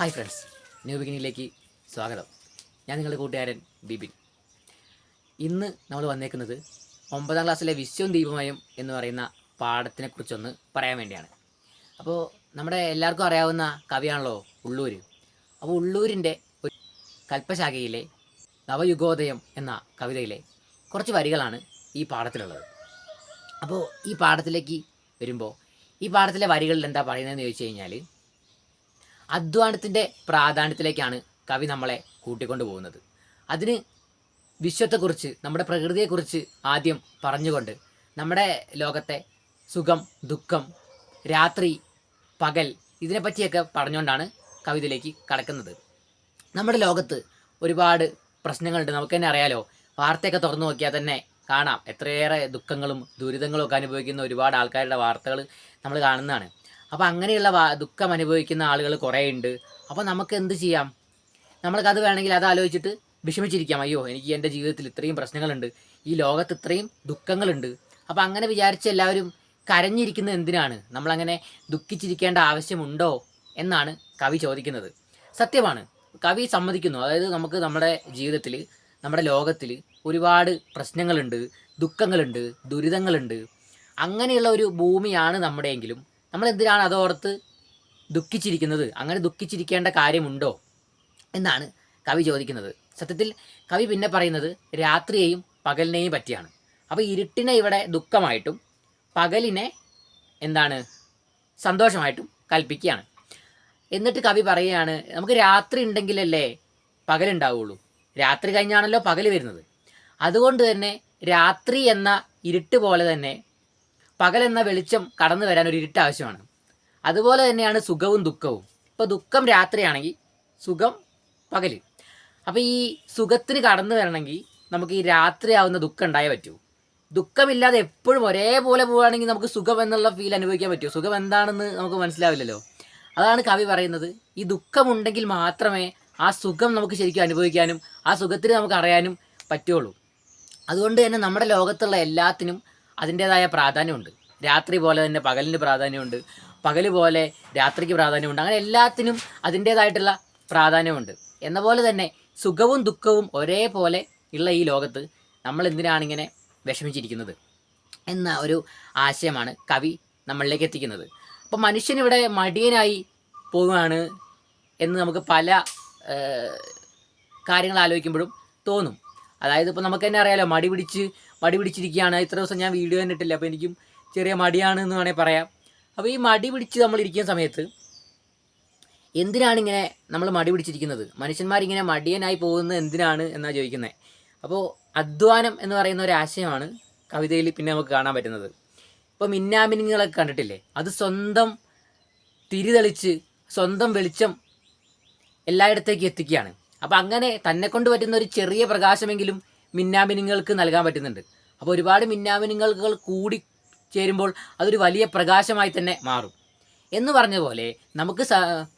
Hi friends new ബിഗിനിലേക്ക് സ്വാഗതം. ഞാൻ നിങ്ങളുടെ കൂട്ടുകാരൻ ബിബിൻ ഇന്ന് നമ്മൾ വന്നേക്കുന്നത് ഒമ്പതാം ക്ലാസ്സിലെ വിശ്വം ദീപമയം എന്ന് പറയുന്ന പാഠത്തിനെ കുറിച്ചൊന്ന് പറയാൻ വേണ്ടിയാണ്. അപ്പോൾ നമ്മുടെ എല്ലാവർക്കും അറിയാവുന്ന കവിയാണല്ലോ ഉള്ളൂർ അപ്പോൾ ഉള്ളൂരിന്റെ ഒരു കൽപ്പശാഖയിലെ നവയുഗോദയം എന്ന കവിതയിലെ കുറച്ച് വരികളാണ് ഈ പാഠത്തിലുള്ളത്. അപ്പോൾ ഈ പാഠത്തിലേക്ക് വരുമ്പോൾ ഈ പാഠത്തിലെ വരികളിൽ എന്താ പറയുന്നതെന്ന് ചോദിച്ചു കഴിഞ്ഞാൽ അധ്വാനത്തിന്റെ പ്രാധാന്യത്തിലേക്കാണ് കവി നമ്മളെ കൂട്ടിക്കൊണ്ടു പോകുന്നത് അതിന് വിശ്വത്തെക്കുറിച്ച് നമ്മുടെ പ്രകൃതിയെക്കുറിച്ച് ആദ്യം പറഞ്ഞുകൊണ്ട് നമ്മുടെ ലോകത്തെ സുഖം ദുഃഖം രാത്രി പകൽ ഇതിനെപ്പറ്റിയൊക്കെ പറഞ്ഞുകൊണ്ടാണ് കവിതയിലേക്ക് കടക്കുന്നത്. നമ്മുടെ ലോകത്ത് ഒരുപാട് പ്രശ്നങ്ങളുണ്ട്. നമുക്ക് തന്നെ അറിയാലോ വാർത്തയൊക്കെ തുറന്നു നോക്കിയാൽ തന്നെ കാണാം. എത്രയേറെ ദുഃഖങ്ങളും ദുരിതങ്ങളും ഒക്കെ അനുഭവിക്കുന്ന ഒരുപാട് ആൾക്കാരുടെ വാർത്തകൾ നമ്മൾ കാണുന്നതാണ്. അപ്പോൾ അങ്ങനെയുള്ള ദുഃഖം അനുഭവിക്കുന്ന ആളുകൾ കുറേ ഉണ്ട് അപ്പോൾ നമുക്ക് എന്ത് ചെയ്യാം? നമ്മൾക്കത് വേണമെങ്കിൽ അത് ആലോചിച്ചിട്ട് വിഷമിച്ചിരിക്കാം. അയ്യോ എനിക്ക് എന്റെ ജീവിതത്തിൽ ഇത്രയും പ്രശ്നങ്ങളുണ്ട്. ഈ ലോകത്ത് ഇത്രയും ദുഃഖങ്ങളുണ്ട്. അപ്പോൾ അങ്ങനെ വിചാരിച്ച് എല്ലാവരും കരഞ്ഞിരിക്കുന്നത് എന്തിനാണ്? നമ്മളങ്ങനെ ദുഃഖിച്ചിരിക്കേണ്ട ആവശ്യമുണ്ടോ എന്നാണ് കവി ചോദിക്കുന്നത്. സത്യമാണ്. കവി സമ്മതിക്കുന്നു. അതായത് നമുക്ക് നമ്മുടെ ജീവിതത്തിൽ നമ്മുടെ ലോകത്തിൽ ഒരുപാട് പ്രശ്നങ്ങളുണ്ട് ദുഃഖങ്ങളുണ്ട് ദുരിതങ്ങളുണ്ട്. അങ്ങനെയുള്ള ഒരു ഭൂമിയാണ് നമ്മുടെയെങ്കിലും നമ്മൾ എന്തിനാണ് അതോർത്ത് ദുഃഖിച്ചിരിക്കുന്നത്? അങ്ങനെ ദുഃഖിച്ചിരിക്കേണ്ട കാര്യമുണ്ടോ? എന്നാണ് കവി ചോദിക്കുന്നത്. സത്യത്തിൽ കവി പിന്നെ പറയുന്നത് രാത്രിയെയും പകലിനെയും പറ്റിയാണ്. അപ്പോൾ ഇരുട്ടിനെ ഇവിടെ ദുഃഖമായിട്ടും പകലിനെ എന്താണ് സന്തോഷമായിട്ടും കൽപ്പിക്കുകയാണ്. എന്നിട്ട് കവി പറയുകയാണ് നമുക്ക് രാത്രി ഉണ്ടെങ്കിലല്ലേ പകലുണ്ടാവുള്ളൂ. രാത്രി കഴിഞ്ഞാണല്ലോ പകൽ വരുന്നത്. അതുകൊണ്ട് തന്നെ രാത്രി എന്ന ഇരുട്ട് പോലെ തന്നെ പകൽ എന്ന വെളിച്ചം കടന്നു വരാൻ ഒരു ഇരുട്ട് ആവശ്യമാണ്. അതുപോലെ തന്നെയാണ് സുഖവും ദുഃഖവും. ഇപ്പോൾ ദുഃഖം രാത്രിയാണെങ്കിൽ സുഖം പകൽ അപ്പോൾ ഈ സുഖത്തിന് കടന്നു വരണമെങ്കിൽ നമുക്ക് ഈ രാത്രിയാവുന്ന ദുഃഖം ഉണ്ടായേ പറ്റൂ. ദുഃഖമില്ലാതെ എപ്പോഴും ഒരേപോലെ പോവുകയാണെങ്കിൽ നമുക്ക് സുഖം എന്നുള്ള ഫീൽ അനുഭവിക്കാൻ പറ്റുമോ സുഖം എന്താണെന്ന് നമുക്ക് മനസ്സിലാവില്ലല്ലോ. അതാണ് കവി പറയുന്നത്. ഈ ദുഃഖമുണ്ടെങ്കിൽ മാത്രമേ ആ സുഖം നമുക്ക് ശരിക്കും അനുഭവിക്കാനും ആ സുഖത്തിന് നമുക്ക് അറിയാനും പറ്റുള്ളൂ അതുകൊണ്ട് തന്നെ നമ്മുടെ ലോകത്തുള്ള എല്ലാത്തിനും അതിന്റേതായ പ്രാധാന്യമുണ്ട്. രാത്രി പോലെ തന്നെ പകലിന് പ്രാധാന്യമുണ്ട്. പകൽ പോലെ രാത്രിക്ക് പ്രാധാന്യമുണ്ട്. അങ്ങനെ എല്ലാത്തിനും അതിന്റേതായിട്ടുള്ള പ്രാധാന്യമുണ്ട്. എന്ന പോലെ തന്നെ സുഖവും ദുഃഖവും ഒരേപോലെ ഉള്ള ഈ ലോകത്ത് നമ്മൾ എന്തിനാണിങ്ങനെ വിഷമിച്ചിരിക്കുന്നത് എന്ന ഒരു ആശയമാണ് കവി നമ്മളിലേക്ക് എത്തിക്കുന്നത്. അപ്പോൾ മനുഷ്യനിവിടെ മടിയനായി പോവുകയാണ് എന്ന് നമുക്ക് പല കാര്യങ്ങൾ ആലോചിക്കുമ്പോഴും തോന്നും. അതായത് ഇപ്പോൾ നമുക്ക് തന്നെ അറിയാലോ മടി പിടിച്ച് മടി പിടിച്ചിരിക്കുകയാണ്. ഇത്ര ദിവസം ഞാൻ വീഡിയോ തന്നെ ഇട്ടില്ല അപ്പോൾ എനിക്കും ചെറിയ മടിയാണ് എന്ന് വേണമെങ്കിൽ പറയാം. അപ്പോൾ ഈ മടി പിടിച്ച് നമ്മൾ ഇരിക്കുന്ന സമയത്ത് എന്തിനാണ് ഇങ്ങനെ നമ്മൾ മടി പിടിച്ചിരിക്കുന്നത്? മനുഷ്യന്മാരിങ്ങനെ മടിയനായി പോകുന്നത് എന്തിനാണ് എന്നാണ് ചോദിക്കുന്നത് അപ്പോൾ അധ്വാനം എന്ന് പറയുന്ന ഒരു ആശയമാണ് കവിതയിൽ പിന്നെ നമുക്ക് കാണാൻ പറ്റുന്നത്. ഇപ്പോൾ മിന്നാമിനിങ്ങുകളൊക്കെ കണ്ടിട്ടില്ലേ? അത് സ്വന്തം തിരിതെളിച്ച് സ്വന്തം വെളിച്ചം എല്ലായിടത്തേക്ക് എത്തിക്കുകയാണ്. അപ്പോൾ അങ്ങനെ തന്നെ കൊണ്ട് പറ്റുന്ന ഒരു ചെറിയ പ്രകാശമെങ്കിലും മിന്നാമിനുങ്ങൾക്ക് നൽകാൻ പറ്റുന്നുണ്ട്. അപ്പോൾ ഒരുപാട് മിന്നാമിനുങ്ങൾ കൂടി ചേരുമ്പോൾ അതൊരു വലിയ പ്രകാശമായി തന്നെ മാറും. എന്ന് പറഞ്ഞ പോലെ നമുക്ക്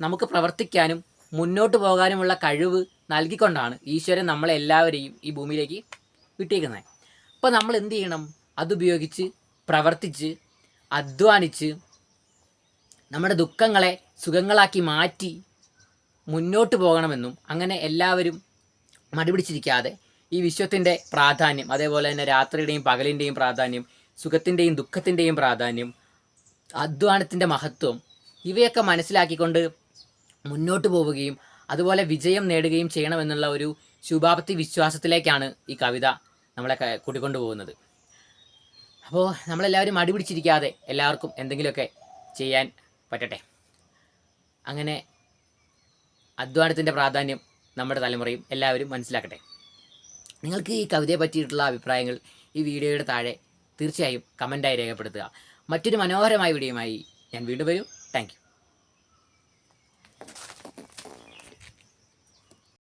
നമുക്ക് പ്രവർത്തിക്കാനും മുന്നോട്ട് പോകാനുമുള്ള കഴിവ് നൽകിക്കൊണ്ടാണ് ഈശ്വരൻ നമ്മളെല്ലാവരെയും ഈ ഭൂമിയിലേക്ക് വിട്ടേക്കുന്നത്. അപ്പോൾ നമ്മൾ എന്ത് ചെയ്യണം? അതുപയോഗിച്ച് പ്രവർത്തിച്ച് അധ്വാനിച്ച് നമ്മുടെ ദുഃഖങ്ങളെ സുഖങ്ങളാക്കി മാറ്റി മുന്നോട്ട് പോകണമെന്നും അങ്ങനെ എല്ലാവരും മടിപിടിച്ചിരിക്കാതെ ഈ വിശ്വത്തിന്റെ പ്രാധാന്യം അതേപോലെ തന്നെ രാത്രിയുടെയും പകലിന്റെയും പ്രാധാന്യം സുഖത്തിന്റെയും ദുഃഖത്തിന്റെയും പ്രാധാന്യം അധ്വാനത്തിന്റെ മഹത്വം ഇവയൊക്കെ മനസ്സിലാക്കിക്കൊണ്ട് മുന്നോട്ട് പോവുകയും അതുപോലെ വിജയം നേടുകയും ചെയ്യണമെന്നുള്ള ഒരു ശുഭാപ്തി വിശ്വാസത്തിലേക്കാണ് ഈ കവിത നമ്മളെ കൂട്ടിക്കൊണ്ടു പോകുന്നത്. അപ്പോൾ നമ്മളെല്ലാവരും അടിപിടിച്ചിരിക്കാതെ എല്ലാവർക്കും എന്തെങ്കിലുമൊക്കെ ചെയ്യാൻ പറ്റട്ടെ. അങ്ങനെ അധ്വാനത്തിന്റെ പ്രാധാന്യം നമ്മുടെ തലമുറയും എല്ലാവരും മനസ്സിലാക്കട്ടെ. നിങ്ങൾക്ക് ഈ കവിതയെ പറ്റിയിട്ടുള്ള അഭിപ്രായങ്ങൾ ഈ വീഡിയോയുടെ താഴെ തീർച്ചയായും കമന്റായി രേഖപ്പെടുത്തുക. മറ്റൊരു മനോഹരമായ വീഡിയോയുമായി ഞാൻ വീണ്ടും വരും. താങ്ക്